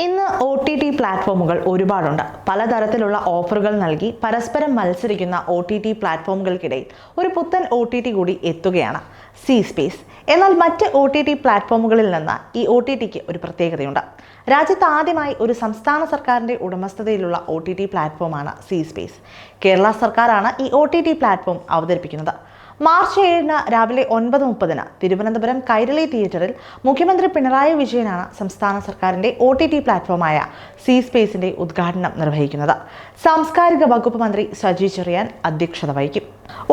ഇന്ന് O T T പ്ലാറ്റ്ഫോമുകൾ ഒരുപാടുണ്ട്. പലതരത്തിലുള്ള ഓഫറുകൾ നൽകി പരസ്പരം മത്സരിക്കുന്ന ഒ ടി ടി പ്ലാറ്റ്ഫോമുകൾക്കിടയിൽ ഒരു പുത്തൻ ഒ ടി ടി കൂടി എത്തുകയാണ് സി സ്പേസ് എന്നാൽ മറ്റ് ഒ ടി ടി പ്ലാറ്റ്ഫോമുകളിൽ നിന്ന് ഈ ഒ ടി ടിക്ക് ഒരു പ്രത്യേകതയുണ്ട്. രാജ്യത്ത് ആദ്യമായി ഒരു സംസ്ഥാന സർക്കാരിന്റെ ഉടമസ്ഥതയിലുള്ള ഒ ടി ടി പ്ലാറ്റ്ഫോമാണ് സി സ്പേസ് കേരള സർക്കാരാണ് ഈ ഒ ടി ടി പ്ലാറ്റ്ഫോം അവതരിപ്പിക്കുന്നത്. മാർച്ച് ഏഴിന് രാവിലെ ഒൻപത് മുപ്പതിന് തിരുവനന്തപുരം കൈരളി തിയേറ്ററിൽ മുഖ്യമന്ത്രി പിണറായി വിജയനാണ് സംസ്ഥാന സർക്കാരിന്റെ ഒ ടി ടി പ്ലാറ്റ്ഫോമായ സി സ്പേസിന്റെ ഉദ്ഘാടനം നിർവഹിക്കുന്നത്. സാംസ്കാരിക വകുപ്പ് മന്ത്രി സജി ചെറിയാൻ അധ്യക്ഷത വഹിക്കും.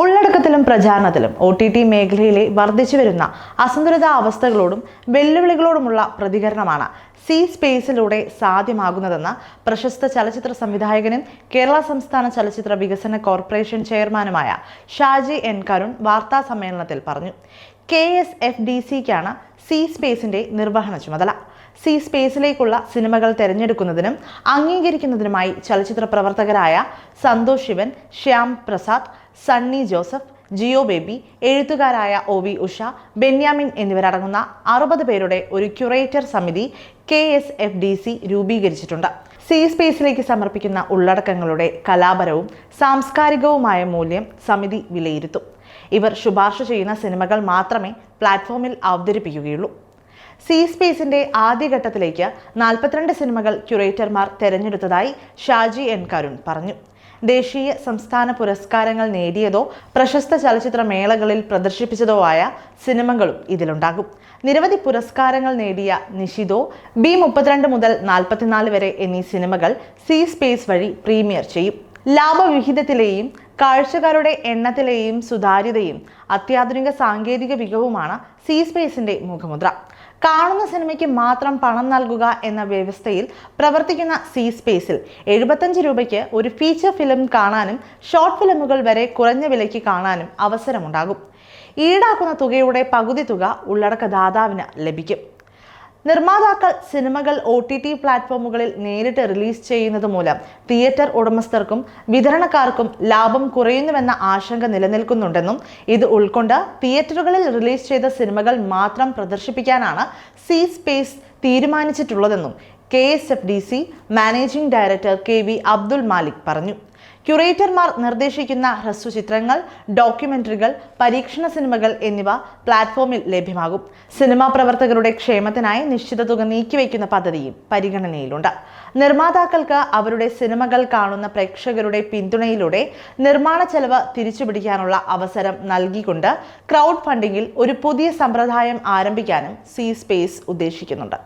ഉള്ളടക്കത്തിലും പ്രചാരണത്തിലും ഒ ടി ടി മേഖലയിലെ വർദ്ധിച്ചു വരുന്ന അസന്തുലിതാവസ്ഥകളോടും വെല്ലുവിളികളോടുമുള്ള പ്രതികരണമാണ് സി സ്പേസിലൂടെ സാധ്യമാകുന്നതെന്ന് പ്രശസ്ത ചലച്ചിത്ര സംവിധായകനും കേരള സംസ്ഥാന ചലച്ചിത്ര വികസന കോർപ്പറേഷൻ ചെയർമാനുമായ ഷാജി എൻ കരുൺ വാർത്താ സമ്മേളനത്തിൽ പറഞ്ഞു. കെ എസ് എഫ് ഡി സിക്കാണ് സി സ്പേസിന്റെ നിർവഹണ ചുമതല. സി സ്പേസിലേക്കുള്ള സിനിമകൾ തിരഞ്ഞെടുക്കുന്നതിനും അംഗീകരിക്കുന്നതിനുമായി ചലച്ചിത്ര പ്രവർത്തകരായ സന്തോഷ് ശിവൻ ശ്യാം പ്രസാദ് സണ്ണി ജോസഫ് ജിയോ ബേബി എഴുത്തുകാരായ ഒ വി ഉഷ ബെന്യാമിൻ എന്നിവരടങ്ങുന്ന അറുപത് പേരുടെ ഒരു ക്യൂറേറ്റർ സമിതി K S F D C രൂപീകരിച്ചിട്ടുണ്ട്. സി സ്പേസിലേക്ക് സമർപ്പിക്കുന്ന ഉള്ളടക്കങ്ങളുടെ കലാപരവും സാംസ്കാരികവുമായ മൂല്യം സമിതി വിലയിരുത്തും. ഇവർ ശുപാർശ ചെയ്യുന്ന സിനിമകൾ മാത്രമേ പ്ലാറ്റ്ഫോമിൽ അവതരിപ്പിക്കുകയുള്ളൂ. സി സ്പേസിന്റെ ആദ്യഘട്ടത്തിലേക്ക് നാൽപ്പത്തിരണ്ട് സിനിമകൾ ക്യൂറേറ്റർമാർ തെരഞ്ഞെടുത്തതായി ഷാജി എൻ കരുൺ പറഞ്ഞു. ദേശീയ സംസ്ഥാന പുരസ്കാരങ്ങൾ നേടിയതോ പ്രശസ്ത ചലച്ചിത്ര മേളകളിൽ പ്രദർശിപ്പിച്ചതോ ആയ സിനിമകളും ഇതിലുണ്ടാകും. നിരവധി പുരസ്കാരങ്ങൾ നേടിയ നിഷിദോ ബി മുപ്പത്തിരണ്ട് മുതൽ നാൽപ്പത്തിനാല് വരെ എന്നീ സിനിമകൾ സി സ്പേസ് വഴി പ്രീമിയർ ചെയ്യും. ലാഭവിഹിതത്തിലെയും കാഴ്ചക്കാരുടെ എണ്ണത്തിലെയും സുതാര്യതയും അത്യാധുനിക സാങ്കേതിക മികവുമാണ് സി സ്പേസിന്റെ മുഖമുദ്ര. കാണുന്ന സിനിമയ്ക്ക് മാത്രം പണം നൽകുക എന്ന വ്യവസ്ഥയിൽ പ്രവർത്തിക്കുന്ന സി സ്പേസിൽ എഴുപത്തഞ്ച് രൂപയ്ക്ക് ഒരു ഫീച്ചർ ഫിലിം കാണാനും ഷോർട്ട് ഫിലിമുകൾ വരെ കുറഞ്ഞ വിലയ്ക്ക് കാണാനും അവസരമുണ്ടാകും. ഈടാക്കുന്ന തുകയുടെ പകുതി തുക ഉള്ളടക്ക ദാതാവിന് ലഭിക്കും. നിർമ്മാതാക്കൾ സിനിമകൾ ഒ ടി ടി പ്ലാറ്റ്ഫോമുകളിൽ നേരിട്ട് റിലീസ് ചെയ്യുന്നത് മൂലം തിയേറ്റർ ഉടമസ്ഥർക്കും വിതരണക്കാർക്കും ലാഭം കുറയുന്നുവെന്ന ആശങ്ക നിലനിൽക്കുന്നുണ്ടെന്നും ഇത് ഉൾക്കൊണ്ട് തിയേറ്ററുകളിൽ റിലീസ് ചെയ്ത സിനിമകൾ മാത്രം പ്രദർശിപ്പിക്കാനാണ് C space തീരുമാനിച്ചിട്ടുള്ളതെന്നും K S F D C managing director K V Abdul Malik പറഞ്ഞു. ക്യൂറേറ്റർമാർ നിർദ്ദേശിക്കുന്ന ഹ്രസ്വചിത്രങ്ങൾ ഡോക്യുമെന്ററികൾ പരീക്ഷണ സിനിമകൾ എന്നിവ പ്ലാറ്റ്ഫോമിൽ ലഭ്യമാകും. സിനിമാ പ്രവർത്തകരുടെ ക്ഷേമത്തിനായി നിശ്ചിത തുക നീക്കിവയ്ക്കുന്ന പദ്ധതിയും പരിഗണനയിലുണ്ട്. നിർമ്മാതാക്കൾക്ക് അവരുടെ സിനിമകൾ കാണുന്ന പ്രേക്ഷകരുടെ പിന്തുണയിലൂടെ നിർമ്മാണ ചെലവ് തിരിച്ചുപിടിക്കാനുള്ള അവസരം നൽകിക്കൊണ്ട് ക്രൗഡ് ഫണ്ടിങ്ങിൽ ഒരു പുതിയ സമ്പ്രദായം ആരംഭിക്കാനും സി സ്പേസ് ഉദ്ദേശിക്കുന്നുണ്ട്.